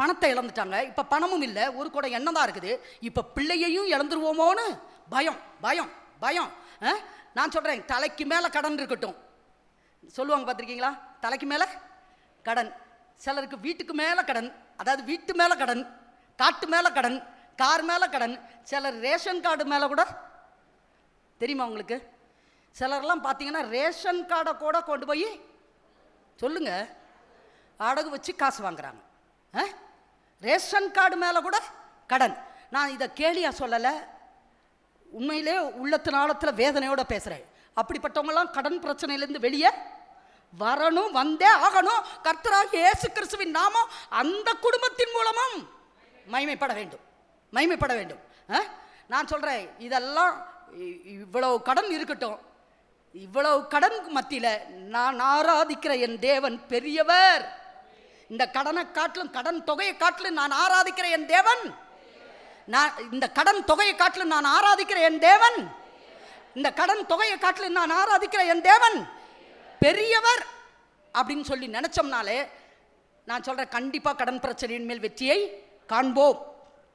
பணத்தை இழந்துட்டாங்க. இப்போ பணமும் இல்லை ஒரு கூட எண்ணம் தான் இருக்குது. இப்போ பிள்ளையையும் இழந்துருவோமோன்னு? பயம் பயம் பயம். ஆ? நான் சொல்கிறேன் தலைக்கு மேலே கடன் இருக்கட்டும். சொல்லுவாங்க பார்த்துருக்கீங்களா? தலைக்கு மேலே கடன். சிலருக்கு வீட்டுக்கு மேலே கடன் அதாவது வீட்டு மேலே கடன் காட்டு மேலே கடன் கார் மேலே கடன். சிலர் ரேஷன் கார்டு மேலே கூட. தெரியுமா உங்களுக்கு? சிலர்லாம் பார்த்தீங்கன்னா ரேஷன் கார்டை கூட கொண்டு போய் சொல்லுங்கள் அடகு வச்சு காசு வாங்குறாங்க. ஆ? ரேஷன் கார்டு மேலே கூட கடன். நான் இதை கேலியாக சொல்லலை. உண்மையிலே உள்ளத்து நாளத்தில் வேதனையோடு பேசுகிறேன் அப்படிப்பட்டவங்களாம் கடன் பிரச்சனையிலேருந்து வெளியே வரணும் வந்தே ஆகணும். கர்த்தராக இயேசு கிறிஸ்துவின் நாமம் அந்த குடும்பத்தின் மூலமும் மகிமைப்பட வேண்டும். மகிமைப்பட வேண்டும். ஆ? நான் சொல்கிறேன் இதெல்லாம் இவ்வளவு கடன் இருக்கட்டும். இவ்வளவு கடன் மத்தியில் நான் ஆராதிக்கிற என் தேவன் பெரியவர். இந்த கடனை காட்டிலும் கடன் தொகையை காட்டிலும் நான் ஆராதிக்கிற என் தேவன். நான் இந்த கடன் தொகையை காட்டிலும் நான் ஆராதிக்கிற என் தேவன். இந்த கடன் தொகையை காட்டிலும் நான் ஆராதிக்கிற என் தேவன். பெரியவர் அப்படின்னு சொல்லி நினைச்சோம்னாலே நான் சொல்கிறேன் கண்டிப்பாக கடன் பிரச்சனையின் மேல் வெற்றியை காண்போம்.